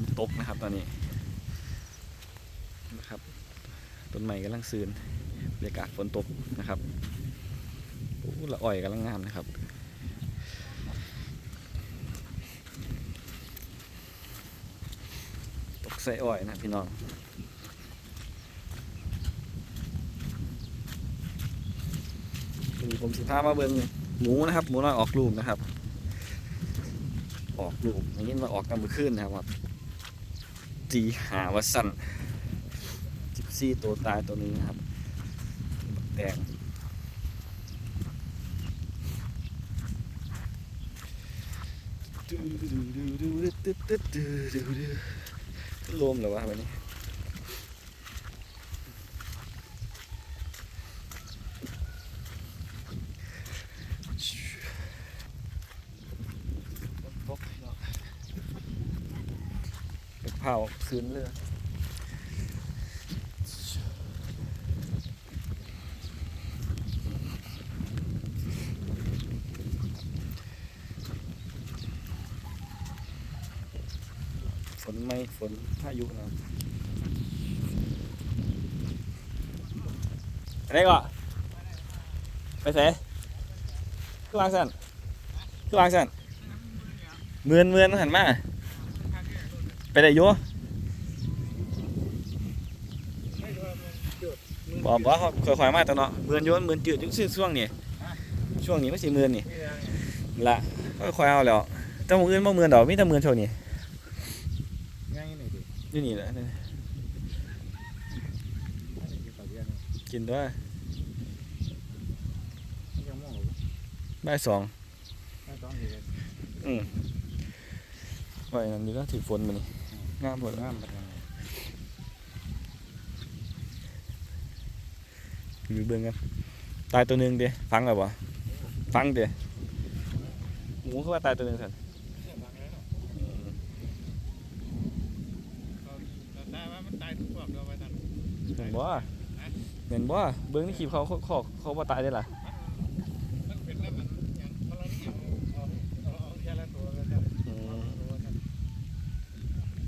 นตกนะครับตอนนี้นะครับต้นไม้กำลังซืนบรรยากาศฝนตกนะครับโอ้ละอ่อยกำลังงามนะครับตกใส่อ้อยนะพี่น้องนี่ผมสิพามาเบิ่งหมูนะครับ หมูน้อยออกลูกนะครับ ออกลูกอย่างนี้มาออกกำมือขึ้นนะครับ จีหาวัสันจิปซี่ตัวตายตัวนี้นะครับ แดงลมเหรอวะวันนี้ ตกเนาะเผาคืนเลยฝนไม่ฝนพายุนะอะไรก็ไปเสคือวางสั่นคือวางสั่นเมือนเมือนหันมา ไปได้อยัวบอกบอกเขาค่อยๆมาแต่เนาะเมือนอยัวเมือนจืดอยุ่งช่วงนี้ช่วงนี้ไม่ใช่เมือนนี่ละค่อยๆเอาแล้วแต่หมืออื่นบ่เมือนดอกมีแต่เมือนช่วงนี้ง่ายหน่อยดิอยู่นี่แหละอันนี้กินต่อเดือนกินด้วยยังมองบ่ายสองไม่ต้องดีเลยอืมไว้นั่นนี่ก็ถือฝนมานี่ งามหมดงามแบบนี้อยู่เบิ่งกันตายตัวหนึงเด้ฟังแล้วบ่ฟังเด้หมูคือว่าตายตัวหนึงสั่นได้ว่ามันตายทุกพวกเราไปทันเห็นบ่เห็นบ่เบิ่งในคลิปเขาเขาเขาเขาบ่ตายได้ล่ะไ